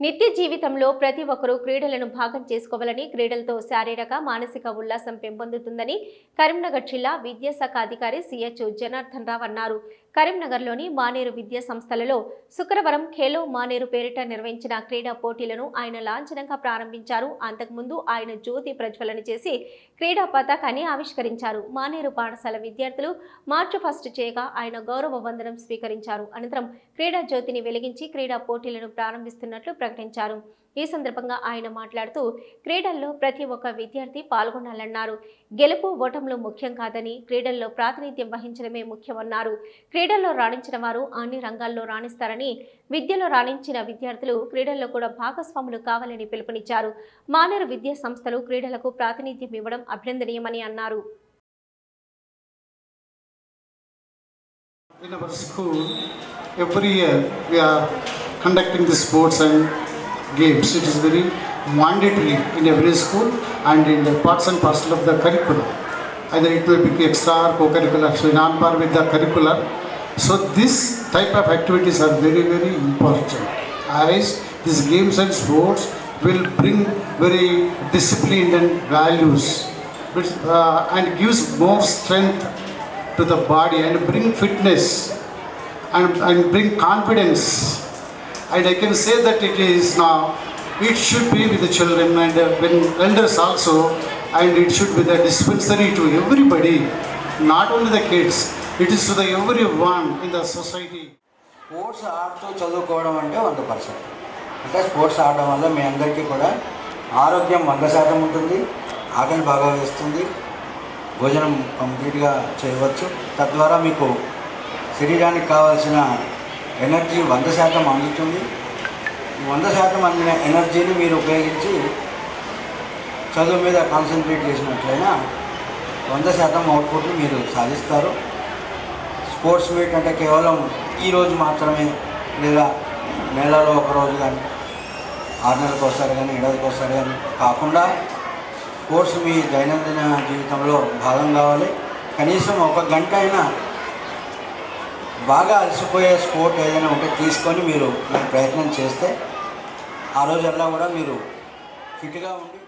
నిత్య జీవితంలో ప్రతి ఒక్కరూ క్రీడలను భాగం చేసుకోవాలని క్రీడలతో శారీరక మానసిక ఉల్లాసం పెంపొందుతుందని కరీంనగర్ జిల్లా విద్యాశాఖ అధికారి సిహెచ్ జనార్దన్ రావు అన్నారు. కరీంనగర్లోని మానేరు విద్యా సంస్థలలో శుక్రవారం ఖేలో మానేరు పేరిట నిర్వహించిన క్రీడా పోటీలను ఆయన లాంఛనంగా ప్రారంభించారు. అంతకుముందు ఆయన జ్యోతి ప్రజ్వలన చేసి క్రీడా పతాకాన్ని ఆవిష్కరించారు. మానేరు పాఠశాల విద్యార్థులు మార్చ్ ఫస్ట్ చేయగా ఆయన గౌరవ వందనం స్వీకరించారు. అనంతరం క్రీడా జ్యోతిని వెలిగించి క్రీడా పోటీలను ప్రారంభిస్తున్నట్లు ప్రకటించారు. ఈ సందర్భంగా ఆయన మాట్లాడుతూ క్రీడల్లో ప్రతి ఒక్క విద్యార్థి పాల్గొనాలన్నారు. గెలుపు ఓటములు ముఖ్యం కాదని క్రీడల్లో ప్రాతినిధ్యం వహించడమే ముఖ్యమన్నారు. క్రీడల్లో రాణించిన వారు అన్ని రంగాల్లో రాణిస్తారని విద్యలో రాణించిన విద్యార్థులు క్రీడల్లో కూడా భాగస్వాములు కావాలని పిలుపునిచ్చారు. మానేరు విద్యా సంస్థలు క్రీడలకు ప్రాతినిధ్యం ఇవ్వడం అభినందనీయమని అన్నారు. In our school, every year we are conducting the sports and games. It is very mandatory in every school and in the parts and parcel of the curriculum. Either it will be extra or co-curricular, so in par with the curricular. So this type of activities are very, very important. As these games and sports will bring very disciplined and values which, uh, and gives more strength to the body and bring fitness and, and bring confidence. And I can say that it is now, it should be with the children and uh, when elders also, and it should be the dispensary to everybody, not only the kids, it is to the everyone in the society. Sports ఆడుతూ చదువుకోవడం అంటే వంద percent అంటే sports ఆడడం వల్ల మీ అందరికీ కూడా ఆరోగ్యం వంద శాతం ఉంటుంది ఆకలి బాగా వేస్తుంది భోజనం కంప్లీట్గా చేయవచ్చు తద్వారా మీకు శరీరానికి కావాల్సిన ఎనర్జీ వంద శాతం అందుతుంది వంద శాతం అందిన ఎనర్జీని మీరు ఉపయోగించి చదువు మీద కాన్సన్ట్రేట్ చేసినట్లయినా వంద శాతం అవుట్పుట్ని మీరు సాధిస్తారు. స్పోర్ట్స్ మీట్ అంటే కేవలం ఈ రోజు మాత్రమే లేదా నెలలో ఒకరోజు కానీ ఆరు నెలలకు ఒకసారి కానీ ఏడాదికి ఒకసారి కానీ కాకుండా స్పోర్ట్స్ మీ దైనందిన జీవితంలో భాగం కావాలి. కనీసం ఒక గంట అయినా బాగా అలసిపోయే స్పోర్ట్ ఏదైనా ఉంటే తీసుకొని మీరు మీరు ప్రయత్నం చేస్తే ఆ రోజల్లా కూడా మీరు ఫిట్గా ఉండి